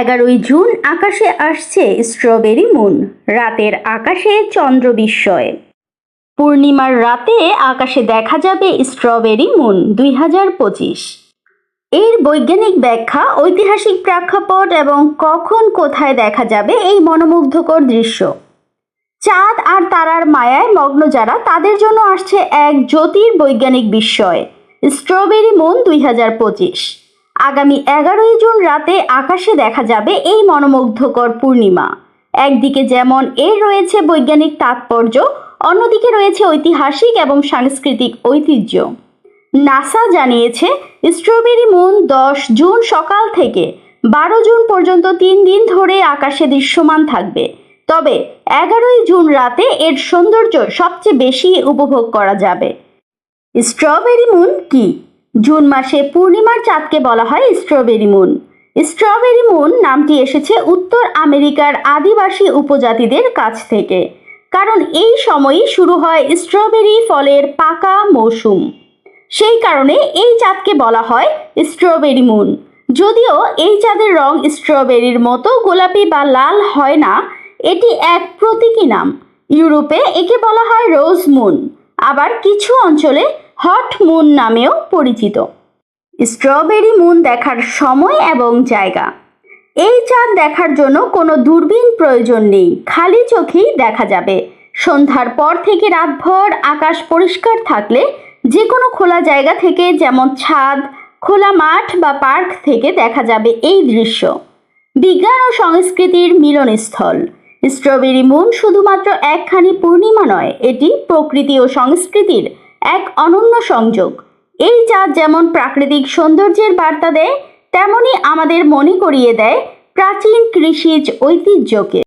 এগারোই জুন আকাশে আসছে স্ট্রবেরি মুন রাতের আকাশে চন্দ্র বিস্ময়। পূর্ণিমার রাতে আকাশে দেখা যাবে স্ট্রবেরি মুন দুই হাজার পঁচিশ। এর বৈজ্ঞানিক ব্যাখ্যা, ঐতিহাসিক প্রেক্ষাপট এবং কখন কোথায় দেখা যাবে এই মনোমুগ্ধকর দৃশ্য। চাঁদ আর তারার মায়ায় মগ্ন যারা, তাদের জন্য আসছে এক জ্যোতির বৈজ্ঞানিক বিস্ময় স্ট্রবেরি মুন দুই হাজার পঁচিশ। আগামী এগারোই জুন রাতে আকাশে দেখা যাবে এই মনোমুগ্ধকর পূর্ণিমা। একদিকে যেমন এর রয়েছে বৈজ্ঞানিক তাৎপর্য, অন্যদিকে রয়েছে ঐতিহাসিক এবং সাংস্কৃতিক ঐতিহ্য। নাসা জানিয়েছে, স্ট্রবেরি মুন দশ জুন সকাল থেকে বারো জুন পর্যন্ত তিন দিন ধরে আকাশে দৃশ্যমান থাকবে। তবে এগারোই জুন রাতে এর সৌন্দর্য সবচেয়ে বেশি উপভোগ করা যাবে। স্ট্রবেরি মুন কি? জুন মাসে পূর্ণিমার চাঁদকে বলা হয় স্ট্রবেরি মুন। স্ট্রবেরি মুন নামটি এসেছে উত্তর আমেরিকার আদিবাসী উপজাতিদের কাছ থেকে। কারণ এই সময়ই শুরু হয় স্ট্রবেরি ফলের পাকা মৌসুম। সেই কারণে এই চাঁদকে বলা হয় স্ট্রবেরি মুন। যদিও এই চাঁদের রং স্ট্রবেরির মতো গোলাপি বা লাল হয় না, এটি এক প্রতীকী নাম। ইউরোপে একে বলা হয় রোজ মুন। আবার কিছু অঞ্চলে হট মুন নামেও পরিচিত। স্ট্রবেরি মুন দেখার সময় এবং জায়গা। এই চাঁদ দেখার জন্য কোনো দূরবীন প্রয়োজন নেই, খালি চোখেই দেখা যাবে। সন্ধ্যার পর থেকে রাতভর আকাশ পরিষ্কার থাকলে যে কোনো খোলা জায়গা থেকে যেমন ছাদ, খোলা মাঠ বা পার্ক থেকে দেখা যাবে এই দৃশ্য। বিজ্ঞান ও সংস্কৃতির মিলনস্থল। স্ট্রবেরি মুন শুধুমাত্র একখানি পূর্ণিমা নয়, এটি প্রকৃতি ও সংস্কৃতির এক অনন্য সংযোগ। এই চাঁদ যেমন প্রাকৃতিক সৌন্দর্যের বার্তা দেয়, তেমনি আমাদের মনে করিয়ে দেয় প্রাচীন কৃষিজ ঐতিহ্যকে।